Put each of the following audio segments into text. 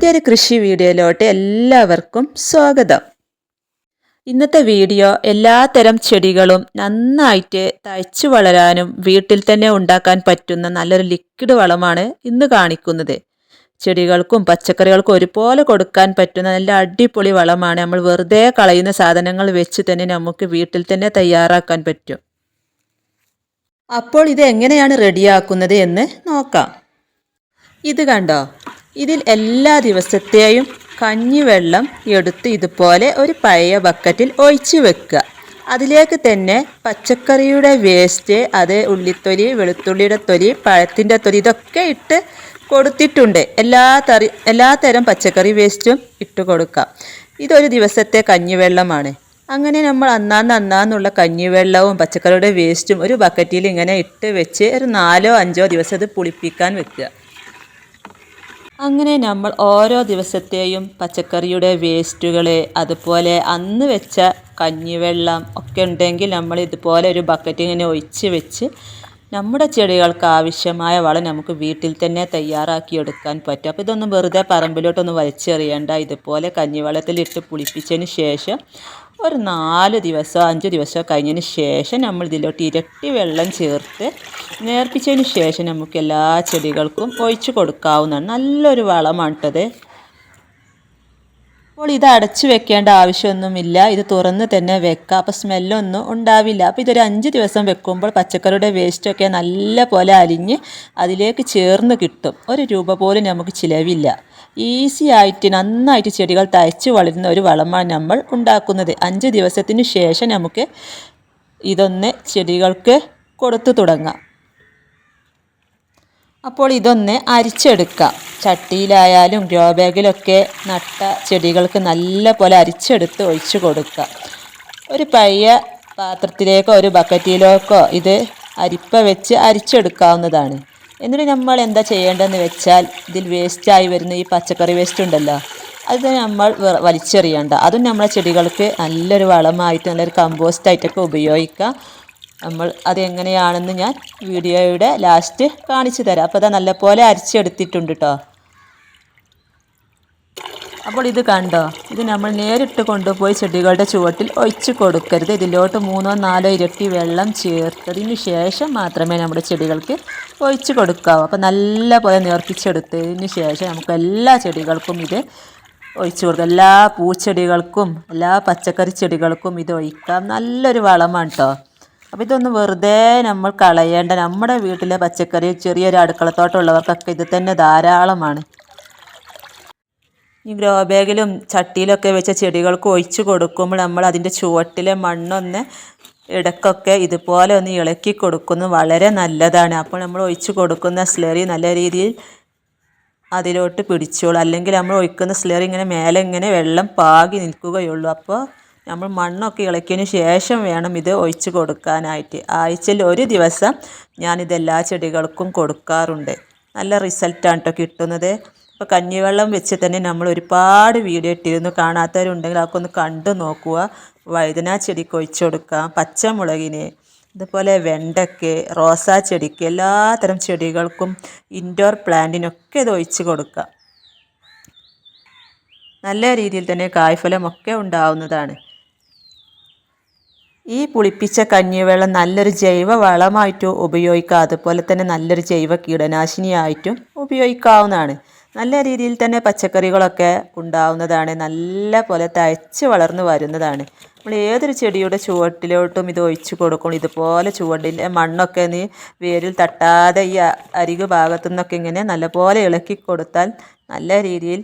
പുതിയൊരു കൃഷി വീഡിയോയിലോട്ട് എല്ലാവർക്കും സ്വാഗതം. ഇന്നത്തെ വീഡിയോ എല്ലാത്തരം ചെടികളും നന്നായിട്ട് തയ്ച്ചു വളരാനും വീട്ടിൽ തന്നെ ഉണ്ടാക്കാൻ പറ്റുന്ന നല്ലൊരു ലിക്വിഡ് വളമാണ് ഇന്ന് കാണിക്കുന്നത്. ചെടികൾക്കും പച്ചക്കറികൾക്കും ഒരുപോലെ കൊടുക്കാൻ പറ്റുന്ന നല്ല അടിപൊളി വളമാണ്. നമ്മൾ വെറുതെ കളയുന്ന സാധനങ്ങൾ വെച്ച് തന്നെ നമുക്ക് വീട്ടിൽ തന്നെ തയ്യാറാക്കാൻ പറ്റും. അപ്പോൾ ഇത് എങ്ങനെയാണ് റെഡിയാക്കുന്നത് എന്ന് നോക്കാം. ഇത് കണ്ടോ? ഇതിൽ എല്ലാ ദിവസത്തെയും കഞ്ഞിവെള്ളം എടുത്ത് ഇതുപോലെ ഒരു പഴയ ബക്കറ്റിൽ ഒഴിച്ചു വെക്കുക. അതിലേക്ക് തന്നെ പച്ചക്കറിയുടെ വേസ്റ്റ് അത് ഉള്ളിത്തൊലി വെളുത്തുള്ളിയുടെ തൊലി പഴത്തിന്റെ തൊലി ഇതൊക്കെ ഇട്ട് കൊടുത്തിട്ടുണ്ട്. എല്ലാ തറി എല്ലാ തരം പച്ചക്കറി വേസ്റ്റും ഇട്ട് കൊടുക്കാം. ഇതൊരു ദിവസത്തെ കഞ്ഞിവെള്ളമാണ്. അങ്ങനെ നമ്മൾ അന്നാന്ന് അന്നാന്നുള്ള കഞ്ഞിവെള്ളവും പച്ചക്കറിയുടെ വേസ്റ്റും ഒരു ബക്കറ്റിൽ ഇങ്ങനെ ഇട്ട് വെച്ച് ഒരു നാലോ അഞ്ചോ ദിവസം ഇത് പുളിപ്പിക്കാൻ വെക്കുക. അങ്ങനെ നമ്മൾ ഓരോ ദിവസത്തെയും പച്ചക്കറിയുടെ വേസ്റ്റുകൾ അതുപോലെ അന്ന് വെച്ച കഞ്ഞിവെള്ളം ഒക്കെ ഉണ്ടെങ്കിൽ നമ്മൾ ഇതുപോലെ ഒരു ബക്കറ്റ് ഇങ്ങനെ ഒഴിച്ച് വെച്ച് നമ്മുടെ ചെടികൾക്ക് ആവശ്യമായ വളം നമുക്ക് വീട്ടിൽ തന്നെ തയ്യാറാക്കി എടുക്കാൻ പറ്റും. അപ്പോൾ ഇതൊന്നും വെറുതെ പറമ്പിലോട്ടൊന്നും വലിച്ചെറിയണ്ട. ഇതുപോലെ കഞ്ഞിവെള്ളത്തിലിട്ട് പുളിപ്പിച്ചതിന് ശേഷം ഒരു നാല് ദിവസമോ അഞ്ച് ദിവസമോ കഴിഞ്ഞതിന് ശേഷം നമ്മൾ ഇതിലോട്ട് ഇരട്ടി വെള്ളം ചേർത്ത് നേർപ്പിച്ചതിന് ശേഷം നമുക്ക് എല്ലാ ചെടികൾക്കും ഒഴിച്ചു കൊടുക്കാവുന്നതാണ്. നല്ലൊരു വളമാണ് കേട്ടത് അപ്പോൾ ഇത് അടച്ചു വെക്കേണ്ട ആവശ്യമൊന്നുമില്ല. ഇത് തുറന്ന് തന്നെ വെക്കുക അപ്പോൾ സ്മെല്ലൊന്നും ഉണ്ടാവില്ല. അപ്പോൾ ഇതൊരു അഞ്ച് ദിവസം വെക്കുമ്പോൾ പച്ചക്കറിയുടെ വേസ്റ്റൊക്കെ നല്ല പോലെ അലിഞ്ഞ് അതിലേക്ക് ചേർന്ന് കിട്ടും. ഒരു രൂപ പോലും നമുക്ക് ചിലവില്ല. ഈസി ആയിട്ട് നന്നായിട്ട് ചെടികൾ തയ്ച്ച് വളരുന്ന ഒരു വളമാണ് നമ്മൾ ഉണ്ടാക്കുന്നത്. അഞ്ച് ദിവസത്തിന് ശേഷം നമുക്ക് ഇതൊന്ന് ചെടികൾക്ക് കൊടുത്തു തുടങ്ങാം. അപ്പോൾ ഇതൊന്ന് അരിച്ചെടുക്കാം. ചട്ടിയിലായാലും ഗ്രോ ബാഗിലൊക്കെ നട്ട ചെടികൾക്ക് നല്ല പോലെ അരിച്ചെടുത്ത് ഒഴിച്ചു കൊടുക്കുക ഒരു പയ്യ പാത്രത്തിലേക്കോ ഒരു ബക്കറ്റിലേക്കോ ഇത് അരിപ്പ വെച്ച് അരിച്ചെടുക്കാവുന്നതാണ്. എന്നിട്ട് നമ്മൾ എന്താ ചെയ്യേണ്ടതെന്ന് വെച്ചാൽ ഇതിൽ വേസ്റ്റായി വരുന്ന ഈ പച്ചക്കറി വേസ്റ്റ് ഉണ്ടല്ലോ അത് നമ്മൾ വലിച്ചെറിയേണ്ട. അതും നമ്മളെ ചെടികൾക്ക് നല്ലൊരു വളമായിട്ട് നല്ലൊരു കമ്പോസ്റ്റായിട്ടൊക്കെ ഉപയോഗിക്കാം. നമ്മൾ അതെങ്ങനെയാണെന്ന് ഞാൻ വീഡിയോയുടെ ലാസ്റ്റ് കാണിച്ചു തരാം. അപ്പോൾ അതാ നല്ലപോലെ അരിച്ചെടുത്തിട്ടുണ്ട് കേട്ടോ അപ്പോൾ ഇത് കണ്ടോ? ഇത് നമ്മൾ നേരിട്ട് കൊണ്ടുപോയി ചെടികളുടെ ചുവട്ടിൽ ഒഴിച്ച് കൊടുക്കരുത്. ഇതിലോട്ട് മൂന്നോ നാലോ ഇരട്ടി വെള്ളം ചേർത്തതിന് ശേഷം മാത്രമേ നമ്മുടെ ചെടികൾക്ക് ഒഴിച്ച് കൊടുക്കാവൂ. അപ്പോൾ നല്ല പോലെ നേർപ്പിച്ചെടുത്തതിന് ശേഷം നമുക്ക് എല്ലാ ചെടികൾക്കും ഇത് ഒഴിച്ചു കൊടുക്കാം. എല്ലാ പൂച്ചെടികൾക്കും എല്ലാ പച്ചക്കറി ചെടികൾക്കും ഇത് ഒഴിക്കാം. നല്ലൊരു വളമാണ് കേട്ടോ അപ്പോൾ ഇതൊന്ന് വെറുതെ നമ്മൾ കളയേണ്ട. നമ്മുടെ വീട്ടിലെ പച്ചക്കറി ചെറിയൊരു അടുക്കളത്തോട്ടമുള്ളവർക്കൊക്കെ ഇത് തന്നെ ധാരാളമാണ്. ഈ ഗ്രോ ബാഗിലും ചട്ടിയിലൊക്കെ വെച്ച ചെടികൾക്ക് ഒഴിച്ചു കൊടുക്കുമ്പോൾ നമ്മൾ അതിന്റെ ചുവട്ടിലെ മണ്ണൊന്ന് ഇടക്കൊക്കെ ഇതുപോലെ ഒന്ന് ഇളക്കി കൊടുക്കുന്നത് വളരെ നല്ലതാണ്. അപ്പോൾ നമ്മൾ ഒഴിച്ചു കൊടുക്കുന്ന സ്ലറി നല്ല രീതിയിൽ അതിലോട്ട് പിടിച്ചോളൂ. അല്ലെങ്കിൽ നമ്മൾ ഒഴിക്കുന്ന സ്ലറി ഇങ്ങനെ മേലെ ഇങ്ങനെ വെള്ളം പാകി നിൽക്കുകയുള്ളൂ. അപ്പോൾ നമ്മൾ മണ്ണൊക്കെ ഇളക്കിയതിന് ശേഷം വേണം ഇത് ഒഴിച്ച് കൊടുക്കാനായിട്ട്. ആഴ്ചയിൽ ഒരു ദിവസം ഞാനിതെല്ലാ ചെടികൾക്കും കൊടുക്കാറുണ്ട്. നല്ല റിസൾട്ടാണ് കേട്ടോ കിട്ടുന്നത്. ഇപ്പോൾ കഞ്ഞിവെള്ളം വെച്ച് തന്നെ നമ്മൾ ഒരുപാട് വീഡിയോ ഇട്ടിരുന്നു. കാണാത്തവരുണ്ടെങ്കിൽ അതൊക്കെ ഒന്ന് കണ്ടു നോക്കുക. വഴുതന ചെടിക്ക് ഒഴിച്ചു കൊടുക്കാം. പച്ചമുളകിന് അതുപോലെ വെണ്ടയ്ക്ക് റോസാ ചെടിക്ക് എല്ലാത്തരം ചെടികൾക്കും ഇൻഡോർ പ്ലാന്റിനൊക്കെ ഇത് ഒഴിച്ച് കൊടുക്കാം. നല്ല രീതിയിൽ തന്നെ കായ്ഫലമൊക്കെ ഉണ്ടാവുന്നതാണ്. ഈ പുളിപ്പിച്ച കഞ്ഞിവെള്ളം നല്ലൊരു ജൈവ വളമായിട്ടും ഉപയോഗിക്കാം അതുപോലെ തന്നെ നല്ലൊരു ജൈവ കീടനാശിനിയായിട്ടും ഉപയോഗിക്കാവുന്നതാണ്. നല്ല രീതിയിൽ തന്നെ പച്ചക്കറികളൊക്കെ ഉണ്ടാവുന്നതാണ്. നല്ല പോലെ തയ്ച്ച് വളർന്നു വരുന്നതാണ്. നമ്മൾ ഏതൊരു ചെടിയുടെ ചുവട്ടിലോട്ടും ഇത് ഒഴിച്ചു കൊടുക്കണം ഇതുപോലെ ചുവട്ടിന്റെ മണ്ണൊക്കെ നീ വേരിൽ തട്ടാതെ ഈ അരികു ഭാഗത്തു നിന്നൊക്കെ ഇങ്ങനെ നല്ലപോലെ ഇളക്കി കൊടുത്താൽ നല്ല രീതിയിൽ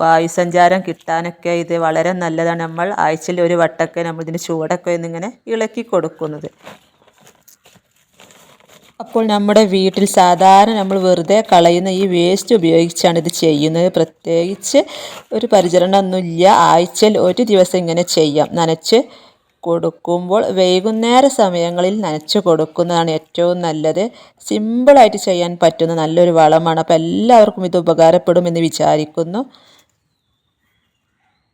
വായുസഞ്ചാരം കിട്ടാനൊക്കെ ഇത് വളരെ നല്ലതാണ്. നമ്മൾ ആഴ്ചയിൽ ഒരു വട്ടമൊക്കെ നമ്മൾ ഇതിന് ചൂടൊക്കെ ഇങ്ങനെ ഇളക്കി കൊടുക്കുന്നത്. അപ്പോൾ നമ്മുടെ വീട്ടിൽ സാധാരണ നമ്മൾ വെറുതെ കളയുന്ന ഈ വേസ്റ്റ് ഉപയോഗിച്ചാണ് ഇത് ചെയ്യുന്നത്. പ്രത്യേകിച്ച് ഒരു പരിചരണമൊന്നുമില്ല. ആഴ്ചയിൽ ഒരു ദിവസം ഇങ്ങനെ ചെയ്യാം. നനച്ച് കൊടുക്കുമ്പോൾ വൈകുന്നേര സമയങ്ങളിൽ നനച്ച് കൊടുക്കുന്നതാണ് ഏറ്റവും നല്ലത്. സിമ്പിളായിട്ട് ചെയ്യാൻ പറ്റുന്ന നല്ലൊരു വളമാണ്. അപ്പോൾ എല്ലാവർക്കും ഇത് ഉപകാരപ്പെടുമെന്ന് വിചാരിക്കുന്നു.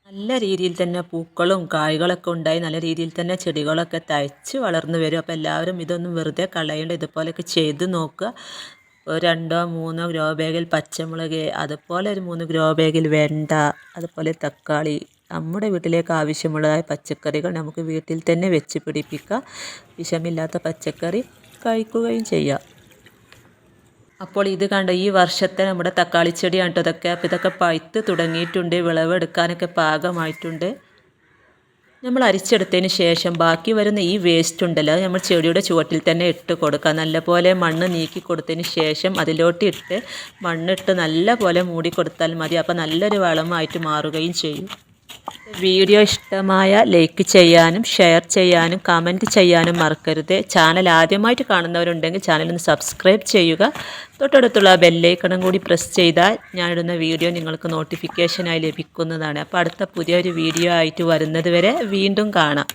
നല്ല രീതിയിൽ തന്നെ പൂക്കളും കായ്കളൊക്കെ ഉണ്ടായി നല്ല രീതിയിൽ തന്നെ ചെടികളൊക്കെ തയ്ച്ച് വളർന്നു വരും. അപ്പോൾ എല്ലാവരും ഇതൊന്നും വെറുതെ കളയേണ്ട ഇതുപോലെയൊക്കെ ചെയ്ത് നോക്കുക. രണ്ടോ മൂന്നോ ഗ്രോ ബാഗിൽ പച്ചമുളക് അതുപോലെ ഒരു മൂന്ന് ഗ്രോ ബാഗിൽ വെണ്ട അതുപോലെ തക്കാളി നമ്മുടെ വീട്ടിലേക്ക് ആവശ്യമുള്ളതായ പച്ചക്കറികൾ നമുക്ക് വീട്ടിൽ തന്നെ വെച്ച് പിടിപ്പിക്കാം വിഷമില്ലാത്ത പച്ചക്കറി കഴിക്കുകയും ചെയ്യാം. അപ്പോൾ ഇത് കണ്ട ഈ വർഷത്തെ നമ്മുടെ തക്കാളി ചെടിയാണ് ഇതൊക്കെ. അപ്പോൾ ഇതൊക്കെ പഴുത്ത് തുടങ്ങിയിട്ടുണ്ട് വിളവെടുക്കാനൊക്കെ പാകമായിട്ടുണ്ട്. നമ്മൾ അരിച്ചെടുത്തതിന് ശേഷം ബാക്കി വരുന്ന ഈ വേസ്റ്റ് ഉണ്ടല്ലോ നമ്മൾ ചെടിയുടെ ചുവട്ടിൽ തന്നെ ഇട്ട് കൊടുക്കുക. നല്ലപോലെ മണ്ണ് നീക്കി കൊടുത്തതിന് ശേഷം അതിലോട്ട് ഇട്ട് മണ്ണിട്ട് നല്ലപോലെ മൂടി കൊടുത്താൽ മതി. അപ്പോൾ നല്ലൊരു വളമായിട്ട് മാറുകയും ചെയ്യും. വീഡിയോ ഇഷ്ടമായ ലൈക്ക് ചെയ്യാനും ഷെയർ ചെയ്യാനും കമന്റ് ചെയ്യാനും മറക്കരുത്. ചാനൽ ആദ്യമായിട്ട് കാണുന്നവരുണ്ടെങ്കിൽ ചാനൽ ഒന്ന് സബ്സ്ക്രൈബ് ചെയ്യുക. തൊട്ടടുത്തുള്ള ബെല്ലൈക്കണം കൂടി പ്രസ് ചെയ്താൽ ഞാനിടുന്ന വീഡിയോ നിങ്ങൾക്ക് നോട്ടിഫിക്കേഷനായി ലഭിക്കുന്നതാണ്. അപ്പോൾ അടുത്ത പുതിയൊരു വീഡിയോ ആയിട്ട് വരുന്നത് വരെ വീണ്ടും കാണാം.